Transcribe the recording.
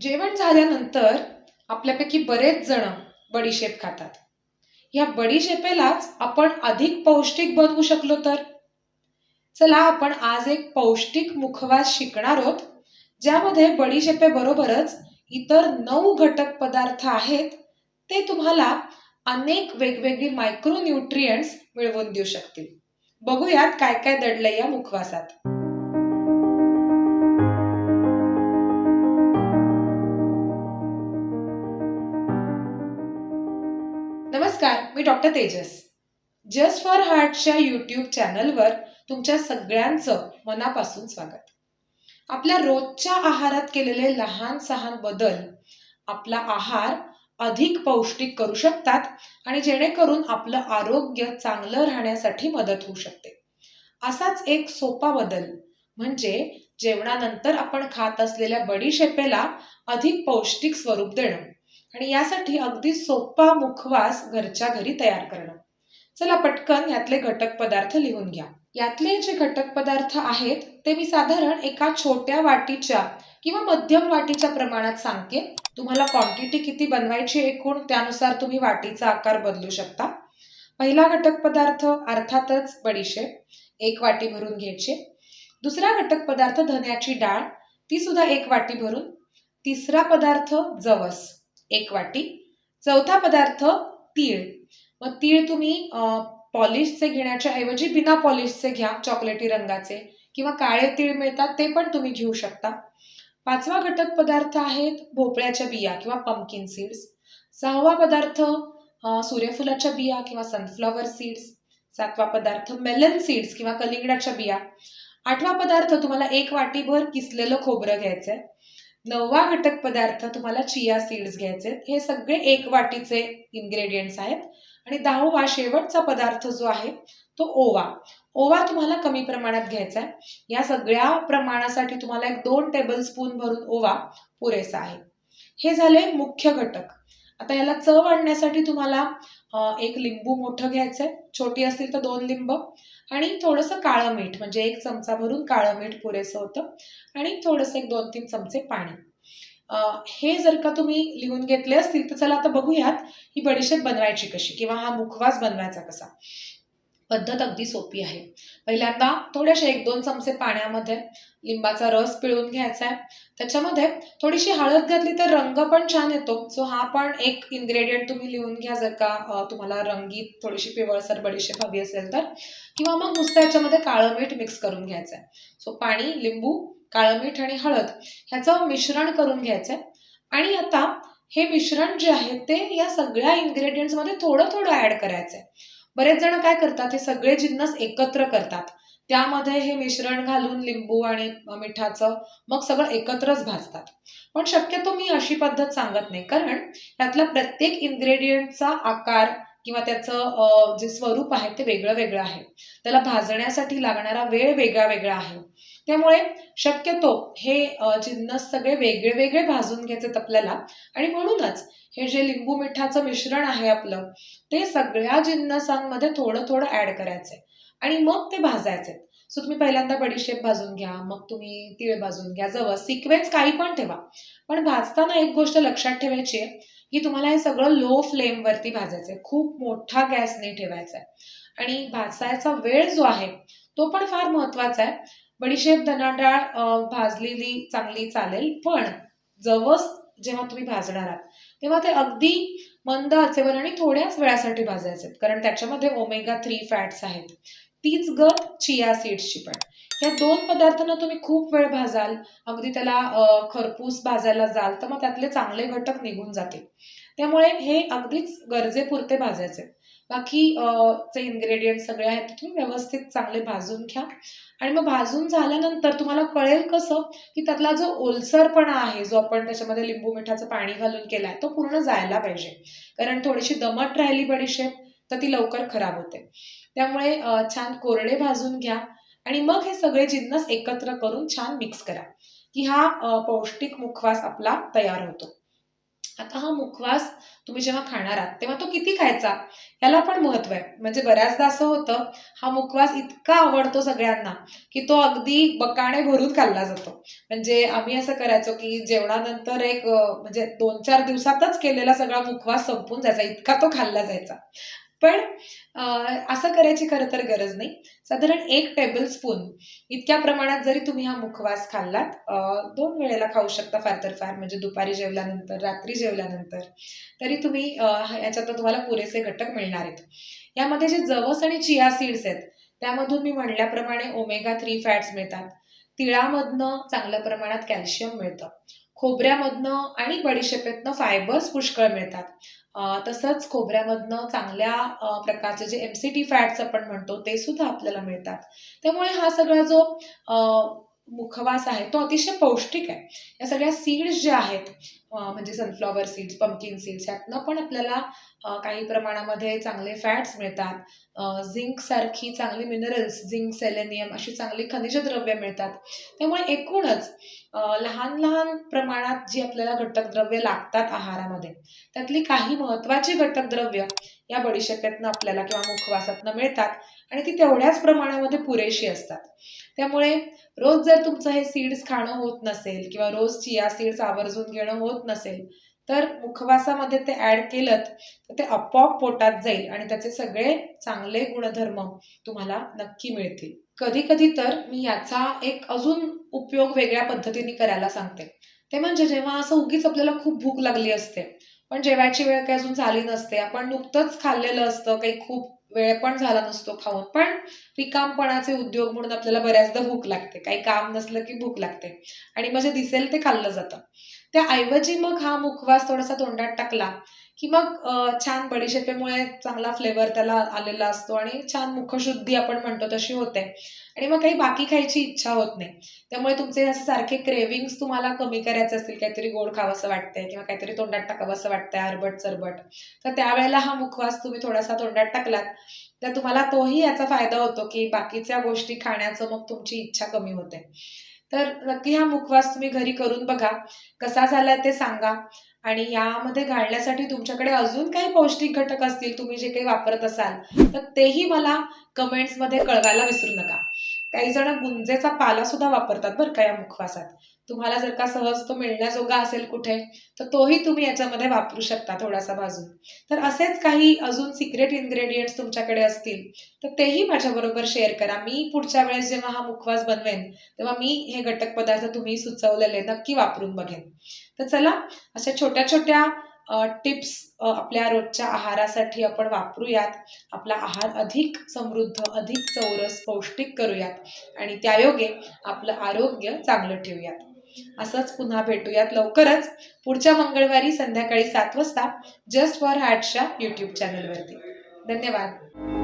जेवण झाल्यानंतर आपल्यापैकी बरेच जण बडीशेप खातात. या बडीशेपेलाच आपण अधिक पौष्टिक बनवू शकलो तर? चला आपण आज एक पौष्टिक मुखवास शिकणार आहोत ज्यामध्ये बडीशेपे बरोबरच इतर नऊ घटक पदार्थ आहेत ते तुम्हाला अनेक वेगवेगळी मायक्रोन्यूट्रियंट्स मिळवून देऊ शकतील. बघूयात काय काय दडलंय या मुखवासात. नमस्कार मी डॉक्टर तेजस. जस्ट फॉर हार्टच्या यूट्यूब चॅनलवर तुमच्या सगळ्यांचं मनापासून स्वागत. आपल्या रोजच्या आहारात केलेले लहान सहान बदल आपला आहार अधिक पौष्टिक करू शकतात आणि जेणेकरून आपलं आरोग्य चांगलं राहण्यासाठी मदत होऊ शकते. असाच एक सोपा बदल म्हणजे जेवणानंतर आपण खात असलेल्या बडीशेपेला अधिक पौष्टिक स्वरूप देणं. आणि यासाठी अगदी सोपा मुखवास घरच्या घरी तयार करणं. चला पटकन यातले घटक पदार्थ लिहून घ्या. यातले जे घटक पदार्थ आहेत ते मी साधारण एका छोट्या वाटीच्या किंवा मध्यम वाटीच्या प्रमाणात सांगते. तुम्हाला क्वांटिटी किती बनवायची एकूण त्यानुसार तुम्ही वाटीचा आकार बदलू शकता. पहिला घटक पदार्थ अर्थातच बडीशेप. एक वाटी भरून घ्यायचे. दुसरा घटक पदार्थ धन्याची डाळ. ती सुद्धा एक वाटी भरून. तिसरा पदार्थ जवस. एक वाटी. चौथा पदार्थ तीळ. मग तीळ तुम्ही पॉलिशचे घेण्याच्या ऐवजी बिना पॉलिशचे घ्या चॉकलेटी रंगाचे किंवा काळे तीळ मिळतात ते पण तुम्ही घेऊ शकता. पाचवा घटक पदार्थ आहेत भोपळ्याच्या बिया किंवा पंपकिन सीड्स सहावा पदार्थ सूर्यफुलाच्या बिया किंवा सनफ्लॉवर सीड्स सातवा पदार्थ मेलन सीड्स किंवा कलिंगडाच्या बिया. आठवा पदार्थ तुम्हाला एक वाटीभर किसलेलं खोबरं घ्यायचंय. नववा घटक पदार्थ तुम्हाला चिया सीड्स घ्यायचे हे सगळे एक वाटीचे इन्ग्रेडियंट्स आहेत. आणि दहावा शेवटचा पदार्थ जो आहे तो ओवा. ओवा तुम्हाला कमी प्रमाणात घ्यायचा आहे. या सगळ्या प्रमाणासाठी तुम्हाला एक दोन टेबल स्पून भरून ओवा पुरेसा आहे. हे झाले मुख्य घटक. आता याला चव आणण्यासाठी तुम्हाला एक लिंबू मोठं घ्यायचंय. छोटी असतील तर दोन लिंब. आणि थोडंसं काळं मीठ म्हणजे एक चमचा भरून काळं मीठ पुरेसं होतं. आणि थोडंसं एक दोन तीन चमचे पाणी. हे जर का तुम्ही लिहून घेतले असतील तर चला आता बघूयात ही बडीशेप बनवायची कशी किंवा हा मुखवास बनवायचा कसा. पद्धत अगदी सोपी आहे. पहिल्यांदा थोडेसे एक दोन चमचे पाण्यामध्ये लिंबाचा रस पिळून घ्यायचा आहे. त्याच्यामध्ये थोडीशी हळद घातली तर रंग पण छान येतो. सो हा पण एक इन्ग्रेडियंट तुम्ही लिहून घ्या जर का तुम्हाला रंगीत थोडीशी पिवळसर बडीशेप हवी असेल तर. किंवा मग नुसतं याच्यामध्ये काळं मीठ मिक्स करून घ्यायचं आहे. सो पाणी लिंबू काळं मीठ आणि हळद ह्याचं मिश्रण करून घ्यायचं आहे. आणि आता हे मिश्रण जे आहे ते या सगळ्या इन्ग्रेडियंट्समध्ये थोडं थोडं ऍड करायचं आहे. बरेच जण काय करतात हे सगळे जिन्नस एकत्र करतात. त्यामध्ये हे मिश्रण घालून लिंबू आणि मिठाचं मग सगळं एकत्रच भाजतात. पण शक्यतो मी अशी पद्धत सांगत नाही कारण यातला प्रत्येक इन्ग्रेडियंटचा आकार किंवा त्याचं जे स्वरूप आहे ते वेगळं वेगळं आहे. त्याला भाजण्यासाठी लागणारा वेळ वेगळा वेगळा आहे. त्यामुळे शक्यतो हे जिन्नस सगळे वेगळे वेगळे भाजून घ्यायचेत आपल्याला. आणि म्हणूनच हे जे लिंबू मिठाचं मिश्रण आहे आपलं ते सगळ्या जिन्नसांमध्ये थोडं थोडं ऍड करायचंय. आणि मग ते भाजायचे सो तुम्ही पहिल्यांदा बडीशेप भाजून घ्या मग तुम्ही तीळ भाजून घ्या जवळ. सिक्वेन्स काही पण ठेवा. पण भाजताना एक गोष्ट लक्षात ठेवायची आहे की तुम्हाला हे सगळं लो फ्लेमवरती भाजायचंय. खूप मोठा गॅस नाही ठेवायचा आहे आणि भाजायचा वेळ जो आहे तो पण फार महत्त्वाचा आहे. बडीशेप धनाडाळ भाजलेली चांगली चालेल. पण जवस जेव्हा तुम्ही भाजणार आहात तेव्हा ते अगदी मंद आचेवर आणि थोड्याच वेळासाठी भाजायचे कारण त्याच्यामध्ये ओमेगा थ्री फॅट्स आहेत. तीच गत चिया सीड्सची पण. या दोन पदार्थांना तुम्ही खूप वेळ भाजाल. अगदी त्याला खरपूस भाजायला जाल तर मग त्यातले चांगले घटक निघून जातील. त्यामुळे हे अगदीच गरजेपुरते भाजायचे बाकी चे इन्ग्रेडियंट सगळे आहेत तुम्ही व्यवस्थित चांगले भाजून घ्या. आणि मग भाजून झाल्यानंतर तुम्हाला कळेल कसं की त्यातला जो ओलसरपणा आहे जो आपण त्याच्यामध्ये लिंबू मिठाचं पाणी घालून केला आहे तो पूर्ण जायला पाहिजे. कारण थोडीशी दमट राहिली बडीशेप तर ती लवकर खराब होते. त्यामुळे छान कोरडे भाजून घ्या. आणि मग हे सगळे जिन्नस एकत्र करून छान मिक्स करा की हा पौष्टिक मुखवास आपला तयार होतो. आता हा मुखवास तुम्ही जेव्हा खाणार आहात तेव्हा तो किती खायचा? याला पण महत्त्व आहे. म्हणजे बऱ्याचदा असं होतं हा मुखवास इतका आवडतो सगळ्यांना की तो अगदी बकाणे भरून खाल्ला जातो. म्हणजे आम्ही असं करायचो की जेवणानंतर एक म्हणजे दोन चार दिवसातच केलेला सगळा मुखवास संपून जायचा इतका तो खाल्ला जायचा. पण असं करायची खरं तर गरज नाही. साधारण एक टेबल स्पून इतक्या प्रमाणात जरी तुम्ही हा मुखवास खाल्लात दोन वेळेला खाऊ शकता फार तर फार म्हणजे दुपारी जेवल्यानंतर रात्री जेवल्यानंतर. तरी तुम्ही याच्यात याच्यातनं तुम्हाला पुरेसे घटक मिळणार आहेत. यामध्ये जे जवस आणि चिया सीड्स आहेत त्यामधून मी म्हणल्याप्रमाणे ओमेगा थ्री फॅट्स मिळतात. तिळामधनं चांगल्या प्रमाणात कॅल्शियम मिळतं. खोबऱ्यामधनं आणि बडीशेपेतनं फायबर्स पुष्कळ मिळतात. तसंच खोबऱ्यामधनं चांगल्या प्रकारचे जे एम सी टी फॅट्स आपण म्हणतो ते सुद्धा आपल्याला मिळतात. त्यामुळे हा सगळा जो मुखवास आहे. तो अतिशय पौष्टिक आहे. या सगळ्या सीड्स ज्या आहेत म्हणजे सनफ्लॉवर सीड्स पम्पकिन सीड्स यातनं पण आपल्याला काही प्रमाणामध्ये चांगले फॅट्स मिळतात. झिंक सारखी चांगली मिनरल्स झिंक सेलेनियम अशी चांगली खनिज द्रव्य मिळतात. त्यामुळे एकूणच लहान लहान प्रमाणात जी आपल्याला घटक द्रव्य लागतात आहारामध्ये त्यातली काही महत्वाची घटक द्रव्य या बडीशेपेतनं आपल्याला किंवा मुखवासातनं मिळतात. आणि ती तेवढ्याच प्रमाणामध्ये पुरेशी असतात. त्यामुळे रोज जर तुमचं हे सीड्स खाणं होत नसेल किंवा रोज चिया सीड्स आवर्जून घेणं होत नसेल तर मुखवासामध्ये ते ऍड केलं तर ते आपोआप पोटात जाईल आणि त्याचे सगळे चांगले गुणधर्म तुम्हाला नक्की मिळतील. कधी कधी तर मी याचा एक अजून उपयोग वेगळ्या पद्धतीने करायला सांगते. ते म्हणजे जेव्हा असं उगीच आपल्याला खूप भूक लागली असते पण जेवायची वेळ काही अजून झाली नसते. आपण नुकतंच खाल्लेलं असतं. काही खूप वेळ पण झाला नसतो खाऊन. पण रिकामपणाचे उद्योग म्हणून आपल्याला बऱ्याचदा भूक लागते. काही काम नसलं की भूक लागते. आणि मग जे दिसेल ते खाल्लं जातं. त्याऐवजी मग हा मुखवास थोडासा तोंडात टाकला की मग छान बडीशेपेमुळे चांगला फ्लेवर त्याला आलेला असतो आणि छान मुखशुद्धी आपण म्हणतो तशी होते. आणि मग काही बाकी खायची इच्छा होत नाही. त्यामुळे तुमचे असे सारखे क्रेविंग्स तुम्हाला कमी करायचे असतील काहीतरी गोड खावंसं वाटतंय किंवा काहीतरी तोंडात टाकावंसं वाटतंय अरबट चरबट. तर त्यावेळेला हा मुखवास तुम्ही थोडासा तोंडात टाकलात तर तुम्हाला तोही याचा फायदा होतो की बाकीच्या गोष्टी खाण्याचं मग तुमची इच्छा कमी होते. तर नक्की हा मुखवास तुम्ही घरी करून बघा कसा झालाय ते सांगा. आणि यामध्ये घालण्यासाठी तुमच्याकडे अजून काही पौष्टिक घटक असतील तुम्ही जे काही वापरत असाल तर तेही मला कमेंट्समध्ये कळवायला विसरू नका. काही जण गुंजेचा पाला सुद्धा वापरतात बरं का या मुखवासात. तुम्हाला जर का सहज तो मिळण्याजोगा असेल कुठे तर तोही तुम्ही याच्यामध्ये वापरू शकता थोडासा भाजून. तर असेच काही अजून सिक्रेट इन्ग्रेडियंट्स तुमच्याकडे असतील तर तेही माझ्याबरोबर शेअर करा. मी पुढच्या वेळेस जेव्हा हा मुखवास बनवेन तेव्हा मी हे घटक पदार्थ तुम्ही सुचवलेले नक्की वापरून बघेन. तर चला अशा छोट्या छोट्या टिप्स आपल्या रोजच्या आहारासाठी आपण वापरूयात. आपला आहार अधिक समृद्ध अधिक चौरस पौष्टिक करूयात. आणि त्यायोगे आपलं आरोग्य चांगलं ठेवूयात. असंच पुन्हा भेटूयात लवकरच. पुढच्या मंगळवारी संध्याकाळी सात वाजता जस्ट फॉर हॅटच्या यूट्यूब चॅनलवरती धन्यवाद.